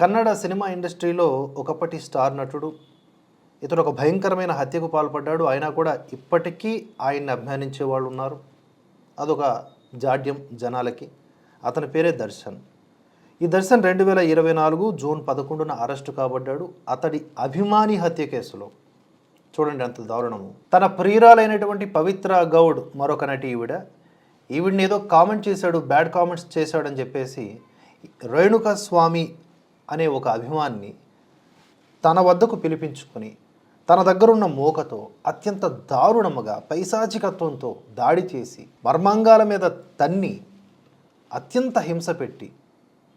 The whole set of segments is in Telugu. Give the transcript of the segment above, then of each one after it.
కన్నడ సినిమా ఇండస్ట్రీలో ఒకప్పటి స్టార్ నటుడు ఇతడు ఒక భయంకరమైన హత్యకు పాల్పడ్డాడు. అయినా కూడా ఇప్పటికీ ఆయన్ని అభిమానించే వాళ్ళు ఉన్నారు. అదొక జాడ్యం జనాలకి. అతని పేరే దర్శన్. ఈ దర్శన్ రెండు వేల ఇరవై నాలుగు జూన్ పదకొండున అరెస్టు కాబడ్డాడు. అతడి అభిమాని హత్య కేసులో. చూడండి అంత దారుణము. తన ప్రియురాలైనటువంటి పవిత్ర గౌడ్ మరొక నటి ఈవిడ. ఈవిడిని ఏదో కామెంట్ చేశాడు బ్యాడ్ కామెంట్స్ చేశాడని చెప్పేసి రేణుక స్వామి అనే ఒక అభిమాన్ని తన వద్దకు పిలిపించుకొని తన దగ్గరున్న మోకతో అత్యంత దారుణముగా పైశాచికత్వంతో దాడి చేసి మర్మాంగాల మీద తన్ని అత్యంత హింస పెట్టి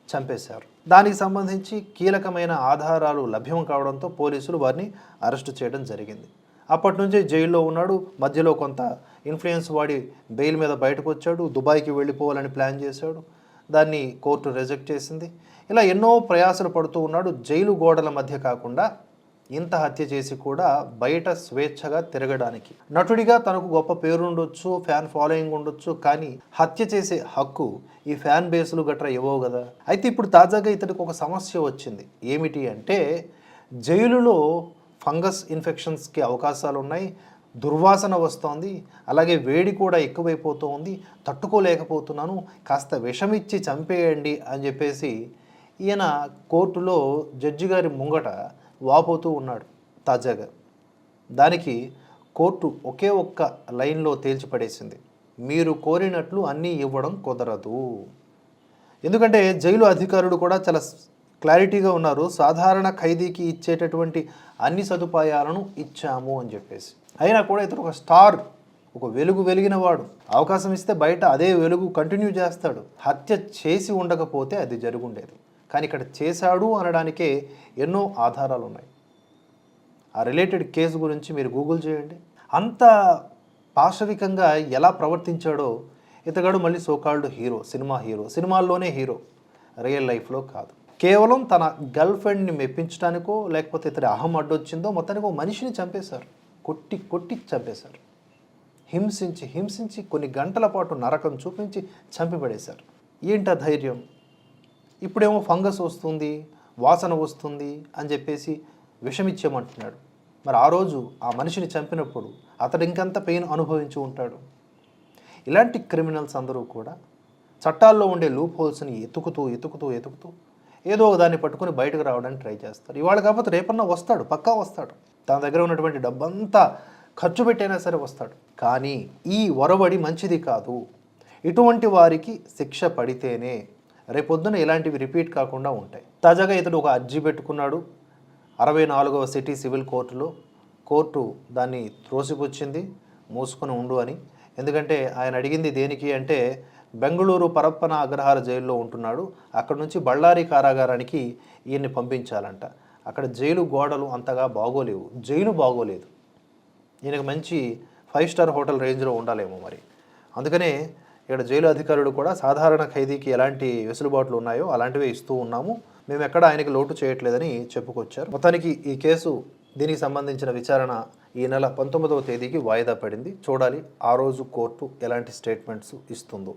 చంపేశారు. దానికి సంబంధించి కీలకమైన ఆధారాలు లభ్యం కావడంతో పోలీసులు వారిని అరెస్టు చేయడం జరిగింది. అప్పటి నుంచే జైల్లో ఉన్నాడు. మధ్యలో కొంత ఇన్ఫ్లుయెన్స్ వాడి బెయిల్ మీద బయటకు వచ్చాడు. దుబాయ్కి వెళ్ళిపోవాలని ప్లాన్ చేశాడు. దాన్ని కోర్టు రిజెక్ట్ చేసింది. ఇలా ఎన్నో ప్రయాసలు పడుతూ ఉన్నాడు. జైలు గోడల మధ్య కాకుండా ఇంత హత్య చేసి కూడా బయట స్వేచ్ఛగా తిరగడానికి. నటుడిగా తనకు గొప్ప పేరు ఉండొచ్చు ఫ్యాన్ ఫాలోయింగ్ ఉండొచ్చు కానీ హత్య చేసే హక్కు ఈ ఫ్యాన్ బేస్లు గట్రా ఇవ్వవు కదా. అయితే ఇప్పుడు తాజాగా ఇతడికి ఒక సమస్య వచ్చింది. ఏమిటి అంటే జైలులో ఫంగస్ ఇన్ఫెక్షన్స్కి అవకాశాలు ఉన్నాయి దుర్వాసన వస్తోంది. అలాగే వేడి కూడా ఎక్కువైపోతూ ఉంది. తట్టుకోలేకపోతున్నాను. కాస్త విషమిచ్చి చంపేయండి అని చెప్పేసి ఈయన కోర్టులో జడ్జి గారి ముంగట వాపోతూ ఉన్నాడు తాజాగా. దానికి కోర్టు ఒకే ఒక్క లైన్లో తేల్చిపడేసింది. మీరు కోరినట్లు అన్నీ ఇవ్వడం కుదరదు. ఎందుకంటే జైలు అధికారులు కూడా చాలా క్లారిటీగా ఉన్నారు. సాధారణ ఖైదీకి ఇచ్చేటటువంటి అన్ని సదుపాయాలను ఇచ్చాము అని చెప్పేసి. అయినా కూడా ఇతను ఒక స్టార్ ఒక వెలుగు వెలిగినవాడు. అవకాశం ఇస్తే బయట అదే వెలుగు కంటిన్యూ చేస్తాడు. హత్య చేసి ఉండకపోతే అది జరుగుండేది. కానీ ఇక్కడ చేశాడు అనడానికే ఎన్నో ఆధారాలు ఉన్నాయి ఆ రిలేటెడ్ కేసు గురించి మీరు గూగుల్ చేయండి. అంత పాశవికంగా ఎలా ప్రవర్తించాడో ఇతగాడు మళ్ళీ so called hero cinema hero సినిమాల్లోనే హీరో. రియల్ లైఫ్లో కాదు. కేవలం తన గర్ల్ ఫ్రెండ్ని మెప్పించడానికో లేకపోతే ఇతడి అహం అడ్డొచ్చిందో మొత్తానికి ఒక మనిషిని చంపేశారు. కొట్టి కొట్టి చంపేశారు. హింసించి హింసించి కొన్ని గంటల పాటు నరకం చూపించి చంపిపడేశారు. ఏంట ధైర్యం? ఇప్పుడేమో ఫంగస్ వస్తుంది వాసన వస్తుంది అని చెప్పేసి విషమిచ్చేయమంటున్నాడు. మరి ఆ రోజు ఆ మనిషిని చంపినప్పుడు అతడు ఇంకంత పెయిన్ అనుభవించి ఉంటాడు. ఇలాంటి క్రిమినల్స్ అందరూ కూడా చట్టాల్లో ఉండే లూప్ హోల్స్ని ఎతుకుతూ ఎతుకుతూ ఎతుకుతూ ఏదో ఒక దాన్ని పట్టుకొని బయటకు రావడానికి ట్రై చేస్తారు. ఇవాళ కాకపోతే రేపన్నా వస్తాడు పక్కా వస్తాడు. తన దగ్గర ఉన్నటువంటి డబ్బంతా ఖర్చు పెట్టైనా సరే వస్తాడు. కానీ ఈ ఒరవడి మంచిది కాదు. ఇటువంటి వారికి శిక్ష పడితేనే రేపొద్దున ఇలాంటివి రిపీట్ కాకుండా ఉంటాయి. తాజాగా ఇతడు ఒక అర్జీ పెట్టుకున్నాడు. అరవై నాలుగవ సిటీ సివిల్ కోర్టులో. కోర్టు దాన్ని త్రోసిపుచ్చింది. మూసుకొని ఉండు అని. ఎందుకంటే ఆయన అడిగింది దేనికి అంటే బెంగళూరు పరప్పన అగ్రహార జైల్లో ఉంటున్నాడు. అక్కడ నుంచి బళ్ళారి కారాగారానికి ఈయన్ని పంపించాలంట. అక్కడ జైలు గోడలు అంతగా బాగోలేవు. జైలు బాగోలేదు. ఈయనకు మంచి ఫైవ్ స్టార్ హోటల్ రేంజ్లో ఉండాలేమో మరి. అందుకనే ఇక్కడ జైలు అధికారులు కూడా సాధారణ ఖైదీకి ఎలాంటి వెసులుబాట్లు ఉన్నాయో అలాంటివే ఇస్తూ ఉన్నాము. మేము ఎక్కడ ఆయనకి లోటు చేయట్లేదని చెప్పుకొచ్చారు. మొత్తానికి ఈ కేసు దీనికి సంబంధించిన విచారణ ఈ నెల పంతొమ్మిదవ తేదీకి వాయిదా పడింది. చూడాలి ఆ రోజు కోర్టు ఎలాంటి స్టేట్మెంట్స్ ఇస్తుందో.